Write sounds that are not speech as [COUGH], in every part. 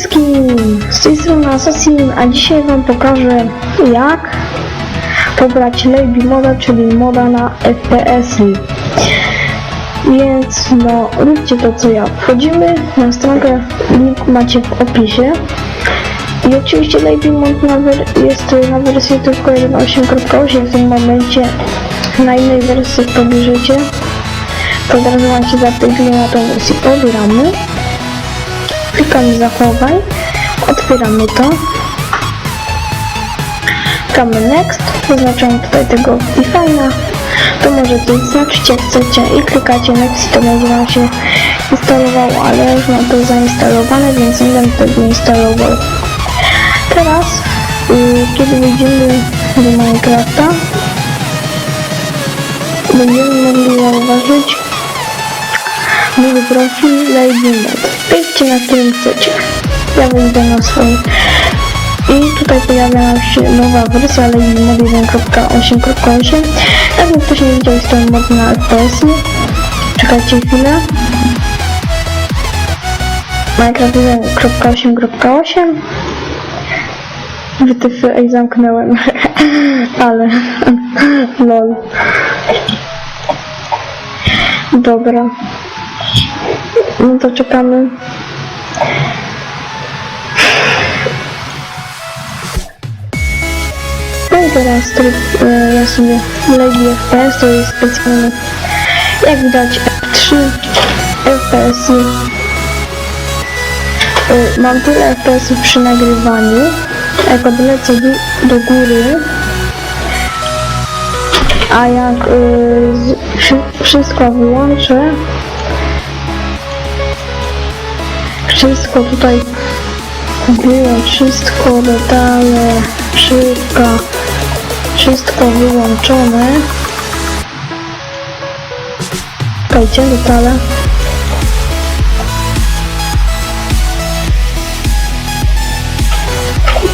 wszystkim! Z tej strony Assassin, a dzisiaj wam pokażę jak pobrać Lady Moda, czyli moda na FPS-y. Więc no, róbcie to co ja. Wchodzimy na stronkę, link macie w opisie. I oczywiście Lady Mod jest na wersji tylko 1.8.8 w tym momencie. Na innej wersji pobierzecie. To od razu wam się zapewni na tą wersję. Pobieramy. Klikamy zachowaj. Otwieramy to. Klikamy next. Zaznaczamy tutaj tego Defina. To możecie zaznaczyć jak chcecie i klikacie next to będzie wam się instalowało, ale już mam to zainstalowane, więc nie będę tego instalował. Teraz, y, kiedy wejdziemy do Minecrafta, będziemy mogli zauważyć mój profil Lady Wejdźcie na którym chcecie. Ja wejdę na swój. I tutaj pojawia się nowa wersja Lady Mod 1.8.8. Jakby ktoś nie widział, jest to mod na FPS-y. Czekajcie chwilę. Minecraft 1.8.8 Wytyfy, ej, zamknąłem. [LAUGHS] Ale, [LAUGHS] lol. Dobra. No to czekamy. No i teraz tryb, e, ja sobie Lady FPS to jest specjalny. Jak widać F3 FPS-y. Y, Mam tyle FPS-ów przy nagrywaniu. Jak odlecę do, do góry, a jak y, wszystko wyłączę, wszystko tutaj wyłącz, wszystko detale, szybka, wszystko wyłączone. Czekajcie, detale.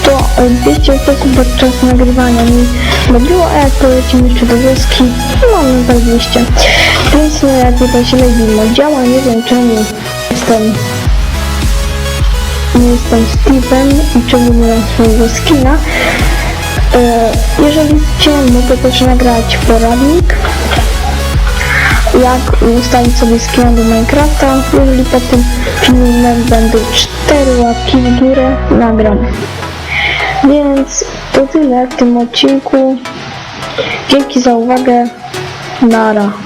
to e, 200 FPS podczas nagrywania mi robiło, a jak polecimy jeszcze do wioski, mam za 200. Więc no jak widać Lady Mod działa, nie wiem czemu jestem nie jestem Steve'em i czemu nie mam swojego skina. E, jeżeli chcecie, mogę też nagrać poradnik jak ustawić sobie skina do Minecrafta. Jeżeli po tym filmem będą 4 łapki w górę, nagram. Więc to tyle w tym odcinku. Dzięki za uwagę. Nara.